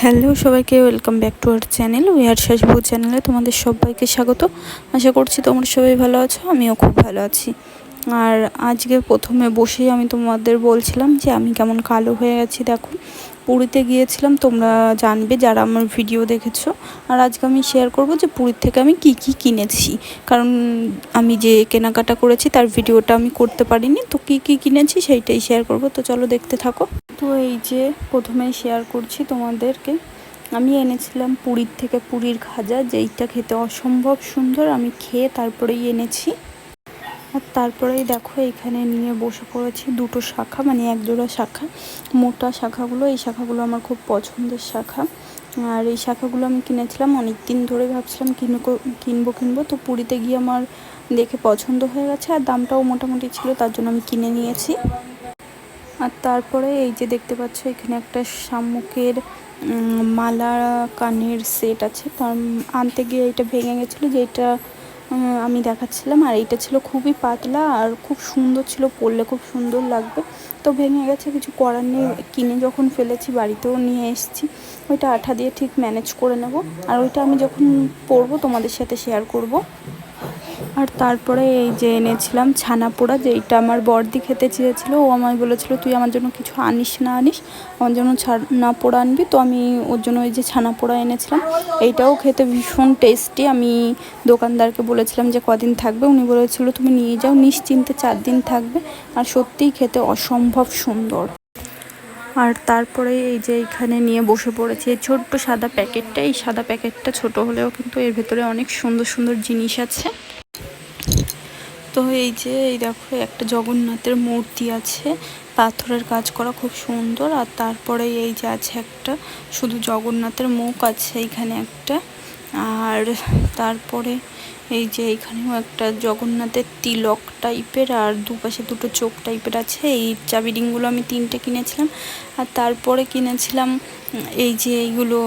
Hello সবাইকে welcome back to our channel we're শাসবু চ্যানেলে তোমাদের সবাইকে স্বাগত। আশা করছি তোমরা সবাই ভালো আছো, আমিও খুব ভালো আছি। আর আজকে প্রথমে বসেই আমি তোমাদের বলছিলাম যে আমি কেমন কালো হয়ে গেছি, দেখো। পুরীতে গিয়েছিলাম, তোমরা জানবে যারা আমার ভিডিও দেখেছ। আর আজকে আমি শেয়ার করব যে পুরীর থেকে আমি কি কি কিনেছি। কারণ আমি যে কেনাকাটা করেছি, তার ভিডিওটা আমি করতে পারিনি। তো কি কি কিনেছি সেইটাই শেয়ার করব। তো চলো দেখতে থাকো। তো এই যে প্রথমেই শেয়ার করছি তোমাদেরকে। আমি এনেছিলাম পুরীর থেকে পুরীর খাজা, যেইটা খেতে অসম্ভব সুন্দর। আমি খেয়ে তারপরেই এনেছি। আর তারপরেই দেখো এখানে নিয়ে বসে পড়েছি দুটো শাখা মানে এক জোড়া শাখা, মোটা শাখাগুলো। এই শাখাগুলো আমার খুব পছন্দের শাখা। আর এই শাখাগুলো আমি কিনেছিলাম অনেক দিন ধরে ভাবছিলাম কিনবো কিনবো কিনবো। তো পুরীতে গিয়ে আমার দেখে পছন্দ হয়ে গেছে আর দামটাও মোটামুটি ছিল, তার জন্য আমি কিনে নিয়েছি। আর তারপরে এই যে দেখতে পাচ্ছ, এখানে একটা শামুকের মালা কানের সেট আছে। তার আনতে গিয়ে এটা ভেঙে গেছিল যেটা আমি দেখাচ্ছিলাম। আর এইটা ছিল খুবই পাতলা আর খুব সুন্দর ছিল পরলে খুব সুন্দর লাগবে। তো ভেঙে গেছে কিছু করার নেই। কিনে যখন ফেলেছি বাড়িতেও নিয়ে এসেছি। ওইটা আঠা দিয়ে ঠিক ম্যানেজ করে নেব। আর ওইটা আমি যখন পরবো তোমাদের সাথে শেয়ার করব। আর তারপরে এই যে এনেছিলাম ছানা পোড়া যেইটা আমার বর্দি খেতে চেয়েছিল, ও আমায় বলেছিল, তুই আমার জন্য কিছু আনিস না আনিস, আমার জন্য ছানা পোড়া আনবি। তো আমি ওর জন্য ওই যে ছানা পোড়া এনেছিলাম, এইটাও খেতে ভীষণ টেস্টি আমি দোকানদারকে বলেছিলাম যে কদিন থাকবে, উনি বলেছিল, তুমি নিয়ে যাও, নিশ্চিন্তে চার দিন থাকবে, আর সত্যিই খেতে অসম্ভব সুন্দর। আর তারপরে এই যে এখানে নিয়ে বসে পড়েছি, এই ছোট্ট সাদা প্যাকেটটা, এই সাদা প্যাকেটটা ছোট হলেও কিন্তু এর ভেতরে অনেক সুন্দর সুন্দর জিনিস আছে। তো এই যে এই দেখো একটা জগন্নাথের মূর্তি আছে। পাথরের কাজ করা খুব সুন্দর, আর তারপরে এই যে আছে একটা, শুধু জগন্নাথের মুখ আছে এইখানে একটা। আর তারপরে এই যে এইখানেও একটা জগন্নাথের তিলক টাইপের আর দুপাশে দুটো চোখ টাইপের আছে। এই চাবি রিংগুলো আমি তিনটে কিনেছিলাম। আর তারপরে কিনেছিলাম এই যে এইগুলো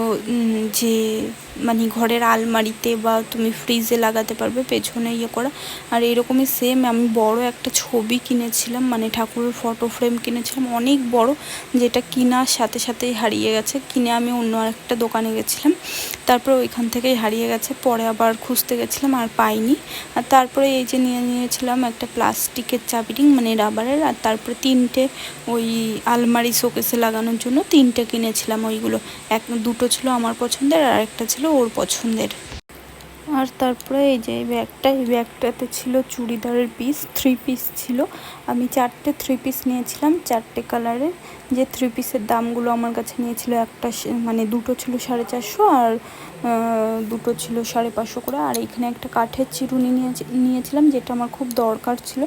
যে মানে ঘরের আলমারিতে বা তুমি ফ্রিজে লাগাতে পারবে পেছনে ইয়ে করা। আর এরকমই সেম আমি বড় একটা ছবি কিনেছিলাম মানে ঠাকুরের ফটো ফ্রেম কিনেছিলাম। অনেক বড়, যেটা কেনার সাথে সাথেই হারিয়ে গেছে। কিনে আমি অন্য একটা দোকানে গেছিলাম। তারপরে ওইখান থেকেই হারিয়ে গেছে। পরে আবার খুঁজতে গেছিলাম। আর পাইনি। আর তারপরে এই যে নিয়ে নিয়েছিলাম একটা প্লাস্টিকের চাবিরিং মানে রাবারের, আর তারপরে তিনটে ওই আলমারি শোকেসে লাগানোর জন্য তিনটে কিনেছিলাম ওইগুলো। এক, দুটো ছিল আমার পছন্দের আর একটা ছিল ওর পছন্দের। আর তারপরে এই যে এই ব্যাগটা, এই ব্যাগটাতে ছিল চুড়িদারের পিস থ্রি পিস ছিল। আমি চারটে থ্রি পিস নিয়েছিলাম, চারটে কালারের যে থ্রি পিসের দামগুলো আমার কাছে নিয়েছিল একটা মানে দুটো ছিল সাড়ে চারশো আর দুটো ছিল সাড়ে পাঁচশো করে। আর এখানে একটা কাঠের চিরুনি নিয়েছিলাম যেটা আমার খুব দরকার ছিল।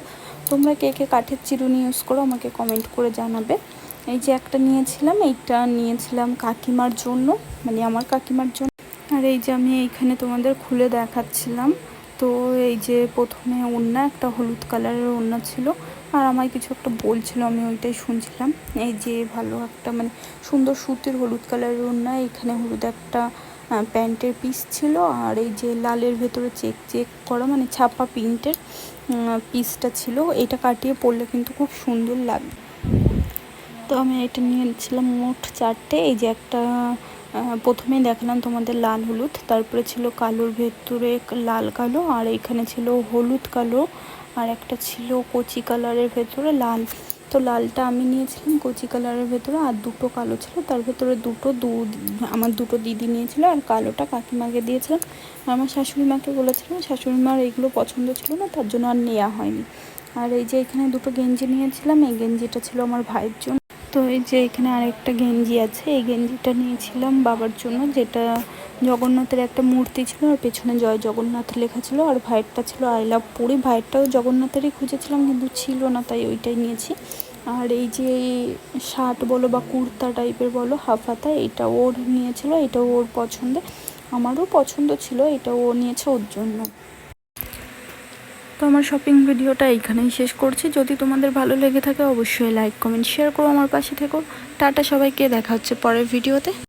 তোমরা কে কে কাঠের চিরুনি ইউজ করো আমাকে কমেন্ট করে জানাবে। এই যে একটা নিয়েছিলাম, এইটা নিয়েছিলাম কাকিমার জন্য মানে আমার কাকিমার জন্য। আর এই যে আমি এইখানে তোমাদের খুলে দেখাচ্ছিলাম, তো এই যে প্রথমে ওড়না, একটা হলুদ কালারের ওড়না ছিল। আর আমায় কিছু একটা বলছিল, আমি ওইটাই শুনছিলাম। এই যে ভালো একটা মানে সুন্দর সুতির হলুদ কালারের ওড়না, এখানে হলুদ একটা প্যান্টের পিস ছিল। আর এই যে লালের ভেতরে চেক চেক করা মানে ছাপা প্রিন্টের পিসটা ছিল। এটা কাটিয়ে পরলে কিন্তু খুব সুন্দর লাগবে। তো আমি এটা নিয়েছিলাম মোট চারটে। এই যে একটা প্রথমেই দেখালাম তোমাদের লাল হলুদ, তারপরে ছিল কালোর ভেতরে লাল কালো, আর এখানে ছিল হলুদ কালো, আর একটা ছিল কচি কালারের ভেতরে লাল। তো লালটা আমি নিয়েছিলাম কচি কালারের ভেতরে, আর দুটো কালো ছিল, তার ভেতরে দুটো দু, আমার দুটো দিদি নিয়েছিল, আর কালোটা কাকিমাকে দিয়েছিলাম। আমার শাশুড়ি মাকে বলেছিলাম, শাশুড়ি মার এইগুলো পছন্দ ছিল না, তার জন্য আর নেওয়া হয়নি। আর এই যে এখানে দুটো গেঞ্জি নিয়েছিলাম, এই গেঞ্জিটা ছিল আমার ভাইয়ের জন্য। তো এই যে এখানে আরেকটা গেঞ্জি আছে, এই গেঞ্জিটা নিয়েছিলাম বাবার জন্য, যেটা জগন্নাথের একটা মূর্তি ছিল, আর পেছনে জয় জগন্নাথ লেখা ছিল, আর ভাইয়েরটা ছিল আই লাভ পুরী। ভাইয়েরটাও জগন্নাথেরই খুঁজেছিলাম, কিন্তু ছিল না, তাই ওইটাই নিয়েছি। আর এই যে শার্ট বলো বা কুর্তা টাইপের বলো হাফ হাতা এটা ওর নিয়েছিল, এটা ওর পছন্দের। আমারও পছন্দ ছিল, এটা ও নিয়েছে ওর জন্য। তো আমার শপিং ভিডিওটা এইখানেই শেষ করছি। যদি তোমাদের ভালো লেগে থাকে, অবশ্যই লাইক কমেন্ট শেয়ার করো আমার পাশে থেকো। টাটা সবাইকে, দেখা হচ্ছে পরের ভিডিওতে